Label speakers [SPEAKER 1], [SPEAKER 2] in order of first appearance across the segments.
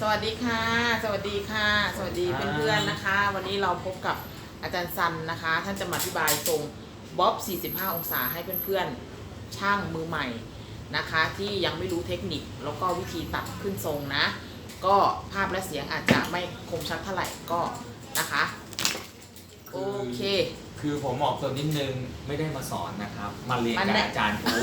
[SPEAKER 1] สวัสดีค่ะ สวัสดีค่ะ สวัสดีเพื่อนๆนะคะ วันนี้เราพบกับอาจารย์ซันนะคะ ท่านจะมาอธิบายทรงบ๊อบ 45 องศาให้เพื่อนๆ ช่างมือใหม่นะคะ ที่ยังไม่รู้เทคนิคแล้วก็วิธีตัดขึ้นทรงนะ ก็ภาพและเสียงอาจจะไม่คมชัดเท่าไหร่ก็นะคะ โอเค
[SPEAKER 2] คือผมบอกตัวนิดนึงไม่ได้มาสอนนะครับ มาเรียน
[SPEAKER 1] มา
[SPEAKER 2] กับ
[SPEAKER 1] แนะ
[SPEAKER 2] อาจารย์อู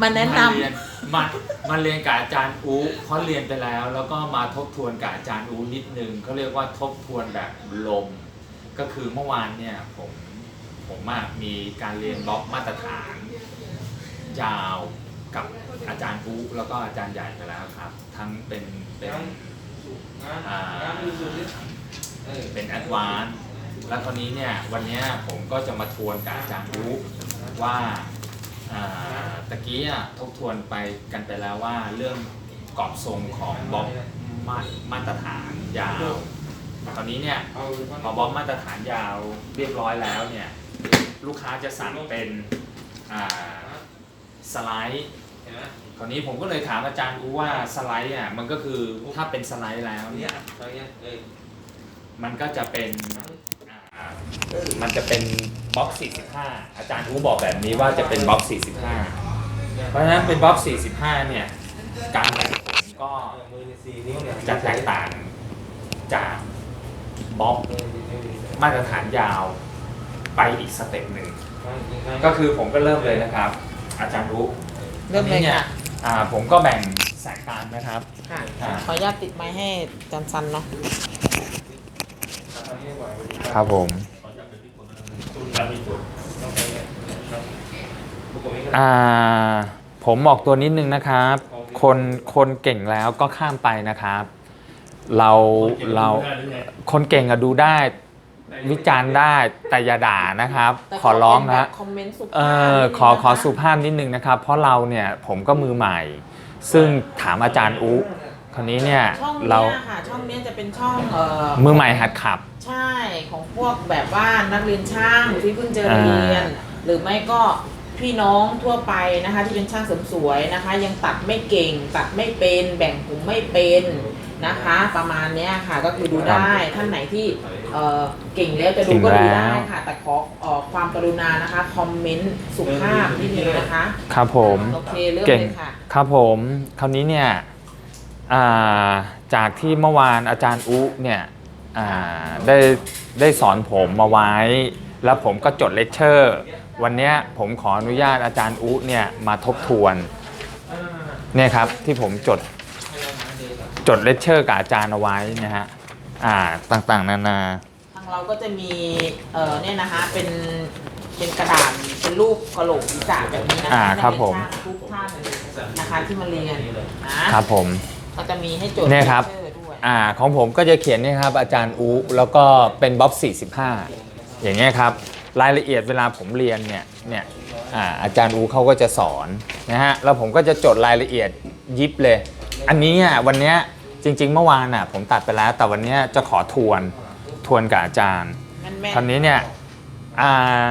[SPEAKER 1] มาแนะน
[SPEAKER 2] มาเรียนมามาเรียนกับอาจารย์อูเพราะเรียนไปแล้ว แล้วก็มาทบทวนกับอาจารย์อูนิดนึงเขาเรียกว่าทบทวนแบบลม ก็คือเมื่อวานเนี่ยผมผมอะมีการเรียนบล็อกมาตรฐาน ยาวกับอาจารย์อูแล้วก็อาจารย์ใหญ่ไปแล้วครับ ทั้งเป็นเป็น อ่าเป็นแอดวานซ์แล้วคราวนี้เนี่ยวันเนี้ยผมก็จะมาทวนกับอาจารย์อูว่า อ่าตะกี้อะทบทวนไปกันไปแล้วว่าเรื่องกรอบทรงของบล็อกมามาตรฐานยาว ตอนนี้เนี่ยพอบล็อกมาตรฐานยาวเรียบร้อยแล้วเนี่ยลูกค้าจะสั่งเป็นอ่าสไลด์คราวนี้ผมก็เลยถามอาจารย์อูว่าสไลด์อะมันก็คือถ้าเป็นสไลด์แล้วเนี่ยมันก็จะเป็นอ่า มันจะเป็นบล็อก 45 อาจารย์อูบอกแบบนี้ว่าจะเป็นบล็อก 45 เพราะฉะนั้นเป็นบล็อก 45 เนี่ย การแบ่งผลก็จะแตกต่างจากบล็อกมาตรฐานยาวไปอีกสเต็ปหนึ่ง ก็คือผมก็เริ่มเลยนะครับ อาจารย์รู้ำ
[SPEAKER 1] เริ่มเลยค่ะ
[SPEAKER 2] อ่าผมก็แบ่งสายตานะครับ
[SPEAKER 1] ค่ะ
[SPEAKER 2] อ่า
[SPEAKER 1] ขออนุญาตติดไม้ให้อาจารย์ซันเนาะ
[SPEAKER 2] ครับผม อ่าผมบอกตัวนิดนึงนะครับ คนคนเก่งแล้วก็ข้ามไปนะครับ เราเราคนเก่งอะดูได้ วิจารณ์ได้แต่อย่าด่านะครับ
[SPEAKER 1] แต่
[SPEAKER 2] ขอร้อง
[SPEAKER 1] เป็น
[SPEAKER 2] นะ
[SPEAKER 1] แบบคอมเมนต์สุภาพ
[SPEAKER 2] เออ
[SPEAKER 1] นิดนึง
[SPEAKER 2] ขอขอ
[SPEAKER 1] นะคะ
[SPEAKER 2] สุภาพนิดนึงนะครับ เพราะเราเนี่ยผมก็มือใหม่ ซึ่งถามอาจารย์อุคนนี้เนี่ย
[SPEAKER 1] ช่อง
[SPEAKER 2] เรา
[SPEAKER 1] เนี้ยค่ะช่องเนี้ยจะเป็นช่องเอ่อ
[SPEAKER 2] มือใหม่หัดขับ
[SPEAKER 1] ใช่ของพวกแบบว่านักเรียนช่างที่เพิ่งจะเรียน
[SPEAKER 2] อ่า
[SPEAKER 1] หรือไม่ก็พี่น้องทั่วไปนะคะ ที่เป็นช่างเสริมสวยนะคะ ยังตัดไม่เก่ง ตัดไม่เป็นแบ่งผมไม่เป็นนะคะ ประมาณเนี้ยค่ะก็คือดูได้ท่านไหนที่เอ่อเก่งแล้วจะดูก็ดูได้ค่ะ แต่ขอเอ่อความกรุณานะคะคอมเมนต์สุภาพนิดนึงนะคะ
[SPEAKER 2] ครับผม
[SPEAKER 1] โอเคเริ่ม
[SPEAKER 2] เก่ง
[SPEAKER 1] เลยค่ะ
[SPEAKER 2] ครับผม คราวนี้เนี่ยอ่าจากที่เมื่อวานอาจารย์อุเนี่ย อ่าได้ได้สอนผมมาไว้ แล้วผมก็จดเลคเชอร์ วันเนี้ยผมขออนุญาตอาจารย์อุเนี่ยมาทบทวนเนี่ยครับที่ผมจดจดเลคเชอร์กับอาจารย์เอาไว้นะฮะอ่าต่างๆ นานา
[SPEAKER 1] ทางเราก็จะมีเอ่อเนี่ยนะคะเป็นเป็นกระดาษเป็นรูปกระโหลกศีรษะแบบนี้นะ
[SPEAKER 2] อ่า
[SPEAKER 1] คะ
[SPEAKER 2] ครับผม
[SPEAKER 1] นักเยนช่างทุกท่านนะคะที่มาเรียนนะครับ
[SPEAKER 2] ผม
[SPEAKER 1] ก็จะมีให้จด
[SPEAKER 2] เนี่ยครับ
[SPEAKER 1] เลคเชอด้วย
[SPEAKER 2] อ่าของผมก็จะเขียนเนี่ยครับอาจารย์อูแล้วก็เป็นบ๊อบ45 อย่างเงี้ยครับรายละเอียดเวลาผมเรียนเนี่ยเนี่ยอ่าอาจารย์อูเขาก็จะสอนนะฮะแล้วผมก็จะจดรายละเอียดยิบเลย อันนี้อะวันเนี้ยจริง ๆ เมื่อวานอะผมตัดไปแล้ว แต่วันเนี้ยจะขอทวนทวนกับอาจารย์
[SPEAKER 1] แม่นแม่
[SPEAKER 2] คราวนี้เนี่ยอ่า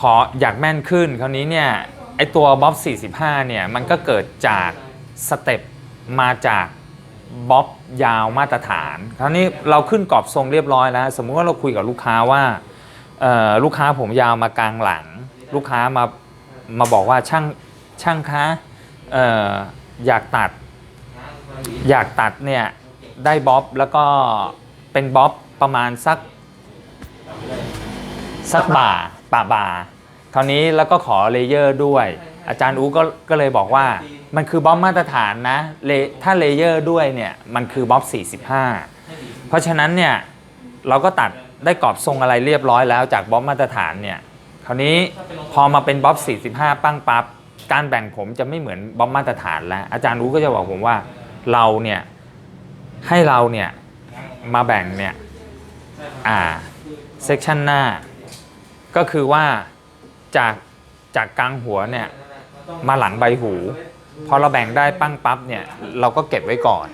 [SPEAKER 2] ขออยากแม่นขึ้นคราวนี้เนี่ยไอตัวบ๊อบ45เนี่ยมันก็เกิดจากสเต็ปมาจาก บ๊อบยาวมาตรฐาน คราวนี้เราขึ้นกรอบทรงเรียบร้อยแล้ว สมมุติว่าเราคุยกับลูกค้าว่าเอ่อลูกค้าผมยาวมากลางหลัง ลูกค้ามามาบอกว่าช่างช่างคะเอ่ออยากตัด อยากตัดเนี่ยได้บ๊อบแล้วก็เป็นบ๊อบประมาณสักสักบ่าป่าบ่าคราวนี้แล้วก็ขอเลเยอร์ด้วย อาจารย์อูก็ก็เลยบอกว่ามันคือบ๊อบมาตรฐานนะเลถ้าเลเยอร์ด้วยเนี่ยมันคือบ๊อบ45 เพราะฉะนั้นเนี่ยเราก็ตัดได้กรอบทรงอะไรเรียบร้อยแล้วจากบ๊อบมาตรฐานเนี่ยคราวนี้พอมาเป็นบ๊อบ45 ปั้งปั๊บการแบ่งผมจะไม่เหมือนบ๊อบมาตรฐานแล้ว อาจารย์อูก็จะบอกผมว่าเราเนี่ยให้เราเนี่ยมาแบ่งเนี่ยอ่าเซกชันหน้า ก็คือว่าจากจากกลางหัวเนี่ย มาหลังใบหู พอเราแบ่งได้ปั้งปั๊บเนี่ยเราก็เก็บไว้ก่อน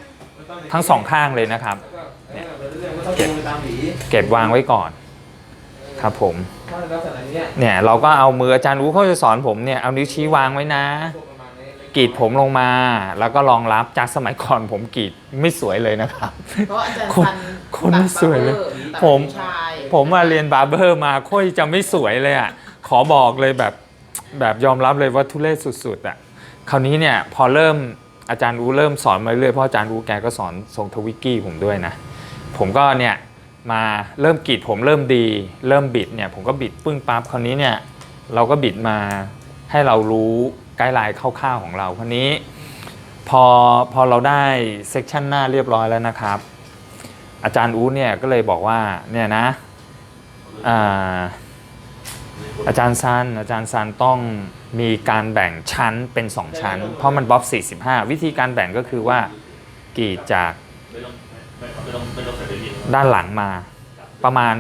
[SPEAKER 2] ทั้งสองข้างเลยนะครับเก็บเก็บวางไว้ก่อน ครับผมเนี่ยเราก็เอามืออาจารย์รู้เขาจะสอนผมเนี่ยเอานิ้วชี้วางไว้นะกรีดผมลงมาแล้วก็รองรับจากสมัยก่อนผมกรีดไม่สวยเลยนะครับ
[SPEAKER 1] เพราะอาจารย์
[SPEAKER 2] คน
[SPEAKER 1] ซัน
[SPEAKER 2] คนไม่สวยเลย
[SPEAKER 1] ตัด
[SPEAKER 2] ผม
[SPEAKER 1] ผู้ชาย
[SPEAKER 2] ผมมาเรียนบาร์เบอร์มาค่อยจะไม่สวยเลยอะขอบอกเลยแบบ แบบยอมรับเลยว่าทุเรศสุดๆอะคราวนี้เนี่ยพอเริ่มอาจารย์รู้เริ่มสอนมาเรื่อยเพราะอาจารย์รู้แกก็สอนทรงทวิกกี้ผมด้วยนะ ผมก็เนี่ยมาเริ่มกรีดผมเริ่มดี เริ่มบิดเนี่ยผมก็บิดปึ้งปั๊บคราวนี้เนี่ยเราก็บิดมาให้เรารู้ไกด์ไลน์คร่าวๆของเราคราวนี้ พอพอเราได้เซกชันหน้าเรียบร้อยแล้วนะครับ อาจารย์อู๊ดเนี่ยก็เลยบอกว่าเนี่ยนะอ่า อาจารย์ซัน อาจารย์ซันต้องมีการแบ่งชั้นเป็น 2 ชั้น เพราะมันบ๊อบ45 วิธีการแบ่งก็คือว่ากรีดจากด้านหลังมา ประมาณ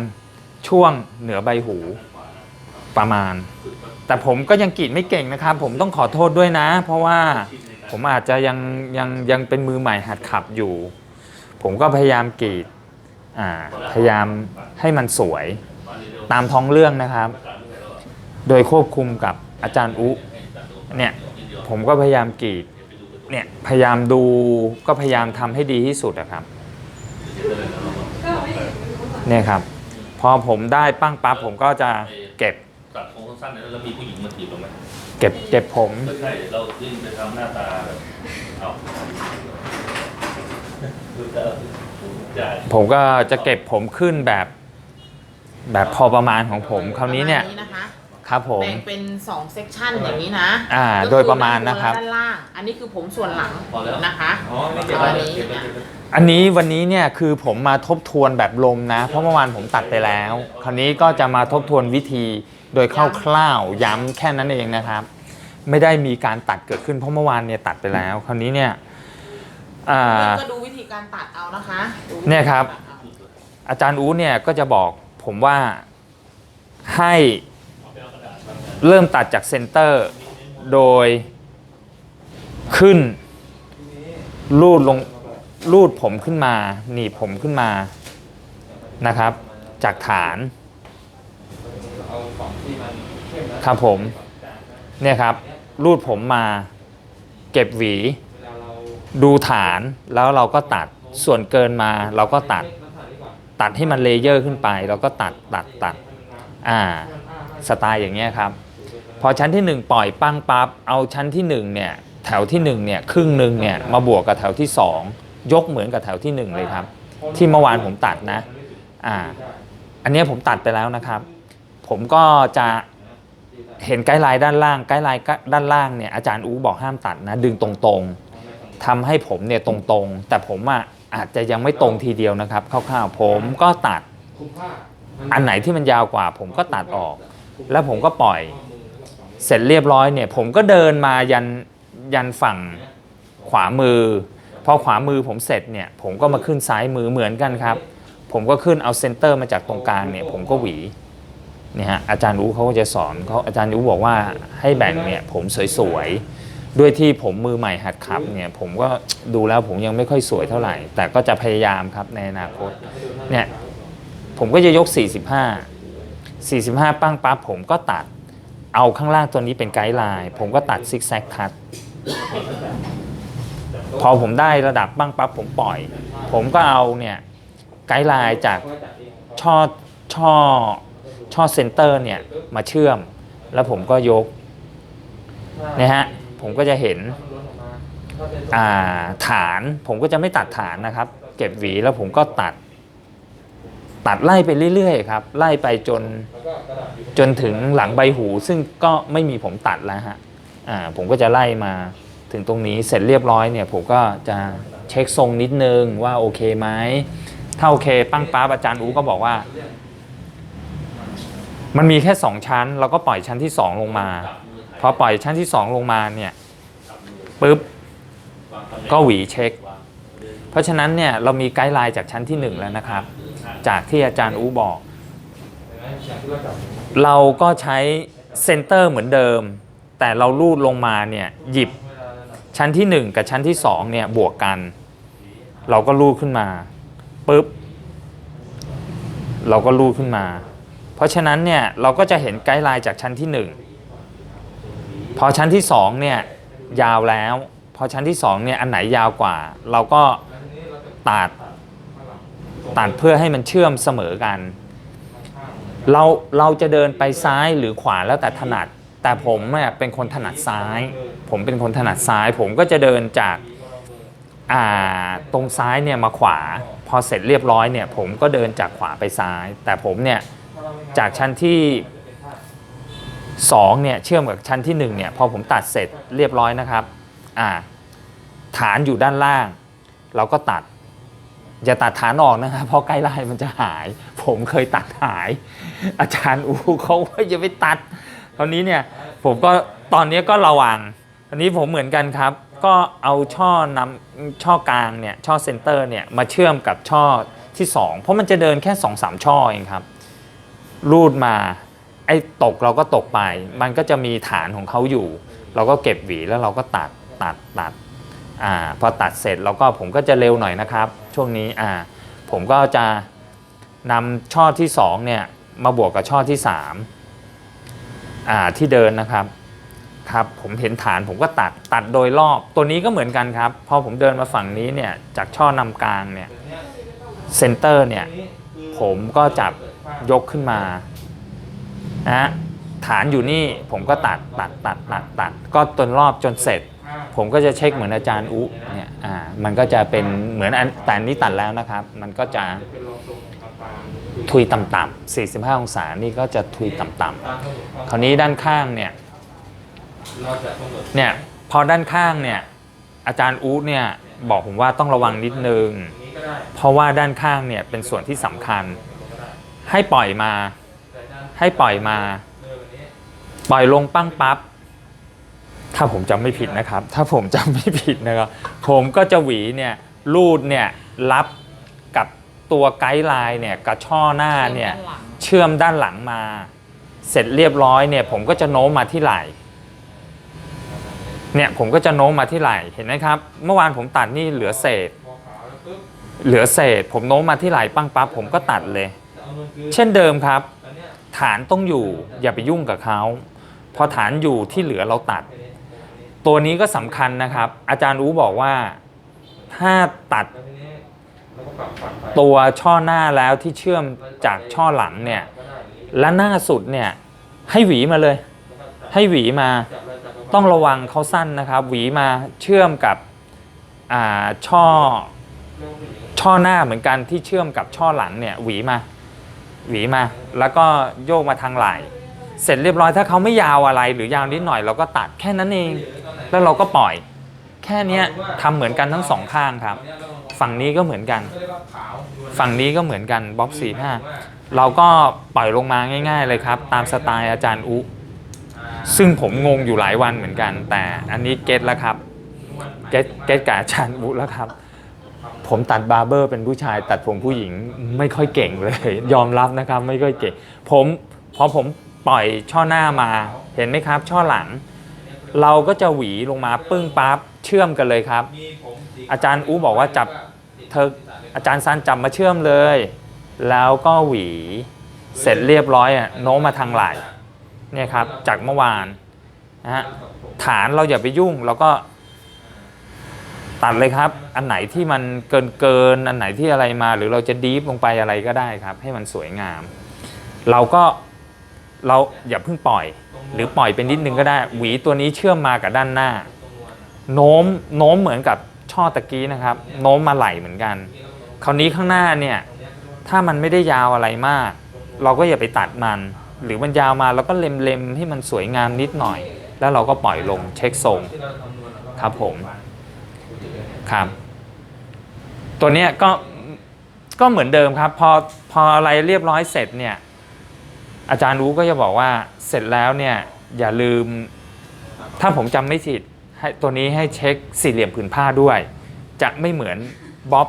[SPEAKER 2] ช่วงเหนือใบหูประมาณ แต่ผมก็ยังกรีดไม่เก่งนะครับ ผมต้องขอโทษด้วยนะ เพราะว่าผมอาจจะยังยังยังเป็นมือใหม่หัดขับอยู่ ผมก็พยายามกรีดอ่าพยายามให้มันสวยตามท้องเรื่องนะครับ โดยควบคุมกับอาจารย์อุเนี่ยผมก็พยายามกรีดเนี่ยพยายามดูก็พยายามทำให้ดีที่สุดอะครับเนี่ยครับ พอผมได้ปั้งปั๊บผมก็จะเก็บ
[SPEAKER 3] ตัดผมสั้นๆแล้วมีผู้หญิงมาจีบเราไหม
[SPEAKER 2] เก็บเก็บผม
[SPEAKER 3] ไม่ใช่เรายิ่งไปทำหน้าตาแบบเอา
[SPEAKER 2] ผมก็จะเก็บผมขึ้นแบบ แบบพอประมาณของผมคราวนี้เนี่ย
[SPEAKER 1] คะ
[SPEAKER 2] ครับผม
[SPEAKER 1] แบ่งเป็น2เซกชันอย่างนี้นะ
[SPEAKER 2] อ่า
[SPEAKER 1] ก็อ
[SPEAKER 2] โดยประมาณนะครับ
[SPEAKER 1] ด้านล่าง อันนี้คือผมส่วนหลัง
[SPEAKER 3] พอแล้ว
[SPEAKER 1] นะคะ
[SPEAKER 3] อ๋อไม่เก็บ
[SPEAKER 1] อัน
[SPEAKER 3] ไว้
[SPEAKER 1] นี้
[SPEAKER 3] เก็บไว้เก็บไว้
[SPEAKER 2] อันนี้วันนี้เนี่ยคือผมมาทบทวนแบบลมนะ เพราะเมื่อวานผมตัดไปแล้ว คราวนี้ก็จะมาทบทวนวิธีโดยคร่าวๆย้ำแค่นั้นเองนะครับ ไม่ได้มีการตัดเกิดขึ้นเพราะเมื่อวานเนี่ยตัดไปแล้ว คราวนี้เนี่ยอ่า
[SPEAKER 1] ก็ดูวิธีการตัดเอานะคะดูวิธี
[SPEAKER 2] เนี่ยครับ
[SPEAKER 1] ตัดเอา
[SPEAKER 2] อาจารย์อู๊ดเนี่ยก็จะบอกผมว่าให้ เริ่มตัดจากเซนเตอร์ โดยขึ้น รูดลงรูดผมขึ้นมา หนีบผมขึ้นมานะครับ จากฐานครับผมเนี่ยครับ รูดผมมา เก็บหวี ดูฐานแล้วเราก็ตัดส่วนเกินมาเราก็ตัด ตัดให้มันเลเยอร์ขึ้นไปแล้วก็ตัดตัดตัดอ่า สไตล์อย่างเงี้ยครับ อชั้นที่ 1 ปล่อยปั้งปั๊บเอาชั้นที่1เนี่ยแถวที่1เนี่ยครึ่งหนึ่งเนี่ยมาบวกกับแถวที่ 2 ยกเหมือนกับแถวที่ 1 เลยครับ ที่เมื่อวานผมตัดนะอ่าอันนี้ผมตัดไปแล้วนะครับ ผมก็จะเห็นไกด์ไลน์ด้านล่างไกด์ไลน์ด้านล่างเนี่ยอาจารย์อูบอกห้ามตัดนะดึงตรงๆทำให้ผมเนี่ยตรงๆ แต่ผมอะอาจจะยังไม่ตรงทีเดียวนะครับคร่าวๆผมก็ตัดอันไหนที่มันยาวกว่า ผมก็ตัดออก แล้วผมก็ปล่อย เสร็จเรียบร้อยเนี่ยผมก็เดินมายันยันฝั่งขวามือ พอขวามือผมเสร็จเนี่ยผมก็มาขึ้นซ้ายมือเหมือนกันครับ ผมก็ขึ้นเอาเซนเตอร์มาจากตรงกลางเนี่ยผมก็หวีเนี่ยฮะอาจารย์รู้เขาก็จะสอนเขาอาจารย์รู้บอกว่าให้แบ่งเนี่ยผมสวยๆ ด้วยที่ผมมือใหม่หัดขับเนี่ยผมก็ดูแล้วผมยังไม่ค่อยสวยเท่าไหร่ แต่ก็จะพยายามครับในอนาคตเนี่ยผมก็จะยก 45 45 ปั้งปั๊บผมก็ตัด เอาข้างล่างตัวนี้เป็นไกด์ไลน์ผมก็ตัดซิกแซกคัทพอผมได้ระดับปั้งปั๊บผมปล่อย ผมก็เอาเนี่ยไกด์ไลน์จากช่อช่อช่อเซนเตอร์เนี่ยมาเชื่อม แล้วผมก็ยกนะฮะผมก็จะเห็นฐานผมก็จะไม่ตัดฐานนะครับ เก็บหวีแล้วผมก็ตัด ตัดไล่ไปเรื่อยๆครับไล่ไปจนจนถึงหลังใบหู ซึ่งก็ไม่มีผมตัดแล้วฮะอ่าผมก็จะไล่มาถึงตรงนี้เสร็จเรียบร้อยเนี่ยผมก็จะเช็คทรงนิดนึงว่าโอเคไหมถ้าโอเคปั้งป้าอาจารย์อูก็บอกว่า มันมีแค่2ชั้นเราก็ปล่อยชั้นที่2ลงมาพอปล่อยชั้นที่2ลงมาเนี่ยปุ๊บก็หวีเช็ค เพราะฉะนั้นเนี่ยเรามีไกด์ไลน์จากชั้นที่1แล้วนะครับ จากที่อาจารย์อูบอก เราก็ใช้เซนเตอร์เหมือนเดิม แต่เราลูดลงมาเนี่ยหยิบชั้นที่ 1 กับชั้นที่ 2 เนี่ยบวกกัน เราก็ลูดขึ้นมาปุ๊บเราก็ลูดขึ้นมา เพราะฉะนั้นเนี่ยเราก็จะเห็นไกด์ไลน์จากชั้นที่ 1 พอชั้นที่2เนี่ยยาวแล้ว พอชั้นที่2เนี่ยอันไหนยาวกว่า เราก็ตัด ตัดเพื่อให้มันเชื่อมเสมอกัน เราเราจะเดินไปซ้ายหรือขวาแล้วแต่ถนัด แต่ผมเนี่ยเป็นคนถนัดซ้าย ผมเป็นคนถนัดซ้าย ผมก็จะเดินจากาตรงซ้ายเนี่ยมาขวา พอเสร็จเรียบร้อยเนี่ย ผมก็เดินจากขวาไปซ้าย แต่ผมเนี่ยจากชั้นที่2เนี่ยเชื่อมกับชั้นที่1เนี่ยพอผมตัดเสร็จเรียบร้อยนะครับอ่าฐานอยู่ด้านล่าง เราก็ตัด อย่าตัดฐานออกนะครับเพราะใกล้ไล่มันจะหาย ผมเคยตัดหาย อาจารย์อูเขาว่าอย่าไปตัดคราวนี้เนี่ยผมก็ตอนนี้ก็ระวังอันนี้ผมเหมือนกันครับ ก็เอาช่อนำช่อกลางเนี่ยช่อเซนเตอร์เนี่ยมาเชื่อมกับช่อที่ 2 เพราะมันจะเดินแค่2อสามช่อเองครับ รูดมาไอ้ตกเราก็ตกไป มันก็จะมีฐานของเขาอยู่ เราก็เก็บหวีแล้วเราก็ตัดตัดตัด อ่าพอตัดเสร็จเราก็ผมก็จะเร็วหน่อยนะครับ ช่วงนี้อ่าผมก็จะนำช่อที่2เนี่ยมาบวกกับช่อที่3อ่าที่เดินนะครับครับผมเห็นฐานผมก็ตัดตัดโดยรอบตัวนี้ก็เหมือนกันครับพอผมเดินมาฝั่งนี้เนี่ยจากช่อนำกลางเนี่ยเซนเตอร์เนี่ยผมก็จับยกขึ้นมานะฮะฐานอยู่นี่ผมก็ตัดตัดตัดตัดตัดก็จนรอบจนเสร็จ ผมก็จะเช็คเหมือนอาจารย์อุเนี่ยอ่ามันก็จะเป็นเหมือนอันแต่อันนี้ตัดแล้วนะครับ มันก็จะทุยต่ำๆ45 องศานี่ก็จะทุยต่ำๆคราวนี้ด้านข้างเนี่ยเนี่ยพอด้านข้างเนี่ยอาจารย์อุเนี่ยบอกผมว่าต้องระวังนิดนึง เพราะว่าด้านข้างเนี่ยเป็นส่วนที่สำคัญ ให้ปล่อยมา ให้ปล่อยมา ปล่อยลงปั้งปั๊บ ถ้าผมจำไม่ผิดนะครับ ถ้าผมจำไม่ผิดนะครับ ผมก็จะหวีเนี่ยรูดเนี่ยรับกับตัวไกด์ไลน์เนี่ยกับช่อหน้าเนี่ย
[SPEAKER 1] ด้านหลัง
[SPEAKER 2] เชื่อมด้านหลังมา เสร็จเรียบร้อยเนี่ยผมก็จะโน้มมาที่ไหล่เนี่ยผมก็จะโน้มมาที่ไหล่เห็นไหมครับ เมื่อวานผมตัดนี่เหลือเศษ เหลือเศษ ผมโน้มมาที่ไหล่ปั้งปั๊บผมก็ตัดเลย เช่นเดิมครับ ฐานต้องอยู่อย่าไปยุ่งกับเขาพอฐานอยู่ที่เหลือเราตัด ตัวนี้ก็สำคัญนะครับ อาจารย์รู้บอกว่าถ้าตัดตัวช่อหน้าแล้วที่เชื่อมจากช่อหลังเนี่ย และหน้าสุดเนี่ยให้หวีมาเลย ให้หวีมาต้องระวังเขาสั้นนะครับ หวีมาเชื่อมกับอ่าช่อช่อหน้าเหมือนกันที่เชื่อมกับช่อหลังเนี่ยหวีมาหวีมา แล้วก็โยกมาทางไหล่เสร็จเรียบร้อยถ้าเขาไม่ยาวอะไรหรือยาวนิดหน่อยเราก็ตัดแค่นั้นเอง แล้วเราก็ปล่อย แค่เนี้ยทำเหมือนกันทั้งสองข้างครับ ฝั่งนี้ก็เหมือนกัน ฝั่งนี้ก็เหมือนกันบ๊อบสี่ห้าเราก็ปล่อยลงมาง่าย ๆ เลยครับ ตามสไตล์อาจารย์อุซึ่งผมงงอยู่หลายวันเหมือนกัน แต่อันนี้เก็ตแล้วครับเก็ตเก็ตกับอาจารย์อุแล้วครับผมตัดบาร์เบอร์เป็นผู้ชาย ตัดผมผู้หญิงไม่ค่อยเก่งเลย ยอมรับนะครับ ไม่ค่อยเก่ง ผมพอผมปล่อยช่อหน้ามาเห็นไหมครับ ช่อหลัง เราก็จะหวีลงมาปึ้งปั๊บเชื่อมกันเลยครับ อาจารย์อูบอกว่าจับเธออาจารย์ซันจับมาเชื่อมเลย แล้วก็หวีเสร็จเรียบร้อยอะโน้มมาทางไหลเนี่ยครับจากเมื่อวานนะฮะฐานเราอย่าไปยุ่งเราก็ตัดเลยครับ อันไหนที่มันเกินเกินอันไหนที่อะไรมา หรือเราจะดีฟลงไปอะไรก็ได้ครับ ให้มันสวยงาม เราก็ เราอย่าเพิ่งปล่อย หรือปล่อยเป็นนิดนึงก็ได้ หวีตัวนี้เชื่อมมากับด้านหน้า โน้มโน้มเหมือนกับช่อตะกี้นะครับ โน้มมาไหลเหมือนกัน คราวนี้ข้างหน้าเนี่ยถ้ามันไม่ได้ยาวอะไรมาก เราก็อย่าไปตัดมัน หรือมันยาวมาเราก็เล็มๆให้มันสวยงามนิดหน่อย แล้วเราก็ปล่อยลงเช็คทรงครับผมครับตัวเนี้ยก็ก็เหมือนเดิมครับ พอพออะไรเรียบร้อยเสร็จเนี่ย อาจารย์รู้ก็จะบอกว่าเสร็จแล้วเนี่ยอย่าลืม ถ้าผมจำไม่ผิดให้ตัวนี้ให้เช็คสี่เหลี่ยมผืนผ้าด้วย จะไม่เหมือนบ๊อบ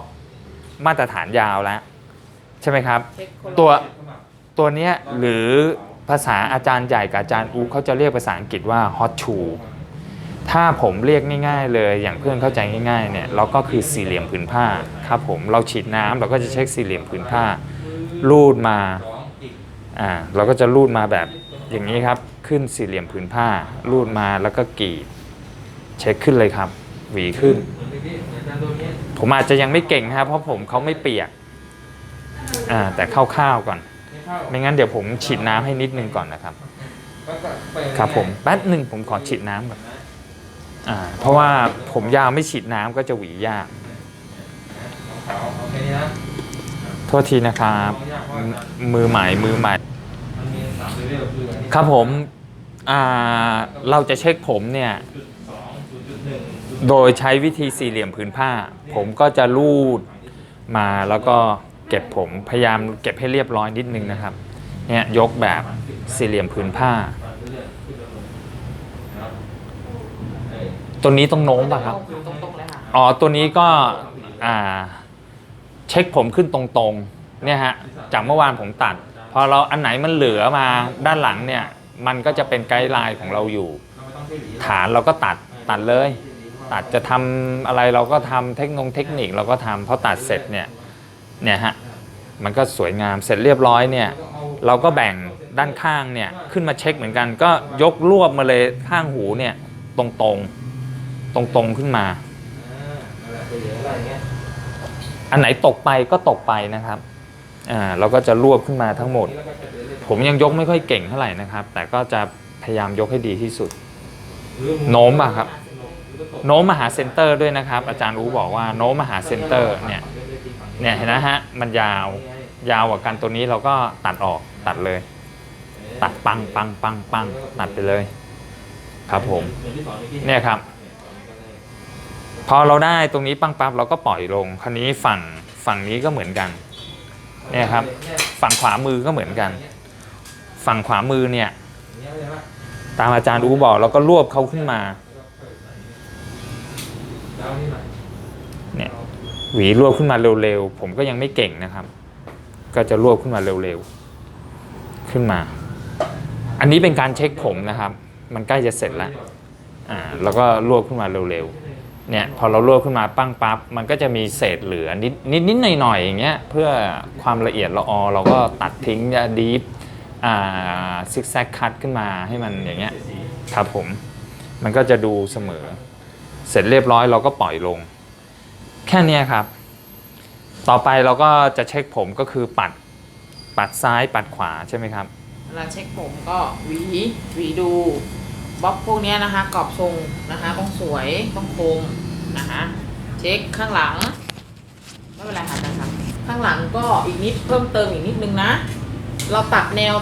[SPEAKER 2] มาตรฐานยาวแล้วใช่ไหมครับ
[SPEAKER 1] เช็คคนละ
[SPEAKER 2] ตัวตัวเนี้ยหรือภาษาอาจารย์ใหญ่กับอาจารย์อูเขาจะเรียกภาษาอังกฤษว่า hot shoe ถ้าผมเรียกง่าย ๆ เลยอย่างเพื่อนเข้าใจง่ายๆเนี่ยเราก็คือสี่เหลี่ยมผืนผ้าครับผมเราฉีดน้ำเราก็จะเช็คสี่เหลี่ยมผืนผ้า รูดมา อ่าเราก็จะรูดมาแบบอย่างนี้ครับ ขึ้นสี่เหลี่ยมผืนผ้า รูดมาแล้วก็กรีด เช็คขึ้นเลยครับ หวีขึ้น ผมอาจจะยังไม่เก่งนะครับ เพราะผมเขาไม่เปียกอ่าแต่คร่าวๆก่อน ไม่งั้นเดี๋ยวผมฉีดน้ำให้นิดนึงก่อนนะครับ ครับผมแป๊บหนึ่งผมขอฉีดน้ำก่อนอ่าเพราะว่าผมยาวไม่ฉีดน้ำก็จะหวียากโทษทีนะครับมมือใหม่มือใหม่ ครับผมอ่าเราจะเช็คผมเนี่ยโดยใช้วิธีสี่เหลี่ยมผืนผ้า ผมก็จะลูดมาแล้วก็เก็บผมพยายามเก็บให้เรียบร้อยนิดนึงนะครับเนี่ยยกแบบสี่เหลี่ยมผืนผ้า ตัวนี้ต้องโน้มป่ะครับ
[SPEAKER 1] ตรงๆเลยค่ะ
[SPEAKER 2] อ๋อตัวนี้ก็อ่าเช็คผมขึ้นตรงๆเนี่ยฮะจากเมื่อวานผมตัด พอเราอันไหนมันเหลือมาด้านหลังเนี่ยมันก็จะเป็นไกด์ไลน์ของเราอยู่ ฐานเราก็ตัดตัดเลย ตัดจะทำอะไรเราก็ทำเทคโนงเทคนิคเราก็ทำพอตัดเสร็จเนี่ยเนี่ยฮะมันก็สวยงามเสร็จเรียบร้อยเนี่ยเราก็แบ่งด้านข้างเนี่ยขึ้นมาเช็คเหมือนกัน ก็ยกรวบมาเลยข้างหูเนี่ยตรงๆตรงๆขึ้นมา อันไหนตกไปก็ตกไปนะครับ อ่าเราก็จะรวบขึ้นมาทั้งหมด ผมยังยกไม่ค่อยเก่งเท่าไหร่นะครับ แต่ก็จะพยายามยกให้ดีที่สุด โน้มอะครับ โน้มมหาเซนเตอร์ด้วยนะครับ อาจารย์รู้บอกว่าโน้มมหาเซนเตอร์เนี่ยเนี่ยเห็นนะฮะมันยาวยาวกว่ากันตัวนี้เราก็ตัดออกตัดเลย ตัดปังปังปังปังตัดไปเลย ครับผม เนี่ยครับ พอเราได้ตรงนี้ปังปั๊บเราก็ปล่อยลง คราวนี้ฝั่งฝั่งนี้ก็เหมือนกัน เนี่ยครับ ฝั่งขวามือก็เหมือนกัน ฝั่งขวามือเนี่ย ตามอาจารย์อูบอกเราก็รวบเขาขึ้นมาเนี่ยหวีรวบขึ้นมาเร็วๆ ผมก็ยังไม่เก่งนะครับ ก็จะรวบขึ้นมาเร็วๆ ขึ้นมา อันนี้เป็นการเช็คผมนะครับ มันใกล้จะเสร็จแล้วอ่าแล้วก็รวบขึ้นมาเร็วๆ เนี่ยพอเรารวบขึ้นมาปั้งปั๊บมันก็จะมีเศษเหลือนิดนิดนิดหน่อยหน่อยๆอย่างเงี้ยเพื่อความละเอียดละออเราก็ตัดทิ้งจะดีฟอ่าซิกแซกคัตขึ้นมาให้มันอย่างเงี้ยครับผมมันก็จะดูเสมอ เสร็จเรียบร้อยเราก็ปล่อยลง แค่เนี้ยครับ ต่อไปเราก็จะเช็คผมก็คือปัดปัดซ้ายปัดขวาใช่ไหมครับ
[SPEAKER 1] เวลาเช็คผมก็หวีหวีดู บล็อกพวกเนี้ยนะคะกรอบทรงนะคะต้องสวยต้องคมนะคะเช็คข้างหลังไม่เป็นไรค่ะอาจารย์ครับข้างหลังก็อีกนิดเพิ่มเติมอีกนิดนึงนะ เราตัดแนว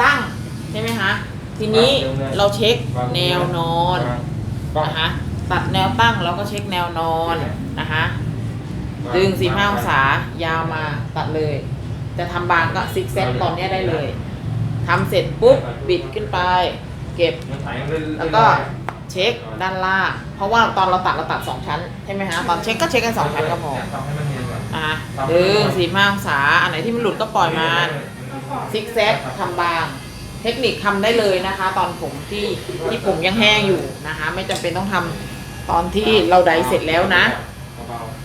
[SPEAKER 1] ตั้งใช่ไหมคะทีนี้เราเช็คแนวนอนนะคะตัดแนวตั้งแล้วก็เช็คแนวนอนนะคะดึงสี่ห้าองศายาวมาตัดเลย จะทำบางก็ซิกแซกตอนเนี้ยได้เลยทำเสร็จปุ๊บบิดขึ้นไป เก็บ แล้วก็เช็คด้านล่าง เพราะว่าตอนเราตัดเราตัดสองชั้นใช่ไหมฮะตอนเช็คก็เช็คกันสองชั้นก็พออะดึงสี่ห้าองศาอันไหนที่มันหลุดก็ปล่อยมันซิกแซกทำบาง เทคนิคทำได้เลยนะคะ ตอนผมที่ที่ผมยังแห้งอยู่นะคะ ไม่จำเป็นต้องทำตอนที่เราไดเสร็จแล้วนะ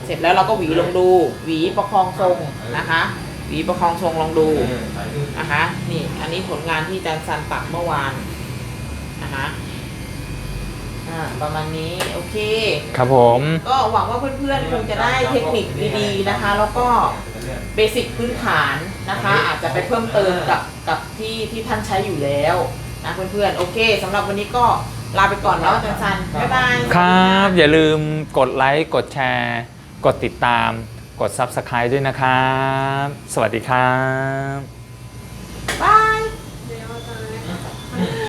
[SPEAKER 1] เสร็จแล้วเราก็หวีลงดู หวีประคองทรงนะคะหวีประคองทรงลองดูนะคะ นี่อันนี้ผลงานที่อาจารย์ซันปักเมื่อวาน นะคะอ่าประมาณนี้โอเค
[SPEAKER 2] ครับผม
[SPEAKER 1] ก็หวังว่าเพื่อนๆคงจะได้เทคนิคดีๆนะคะ แล้วก็เบสิกพื้นฐานนะคะ อาจจะไปเพิ่มเติมกับกับที่ที่ท่านใช้อยู่แล้วนะเพื่อนๆโอเคสำหรับวันนี้ก็ลาไปก่อนแล้วอาจารย์ซันบ๊ายบาย
[SPEAKER 2] ครับ อย่าลืมกดไลค์กดแชร์ กดติดตาม กด Subscribe ด้วยนะครับ สวัสดีครับ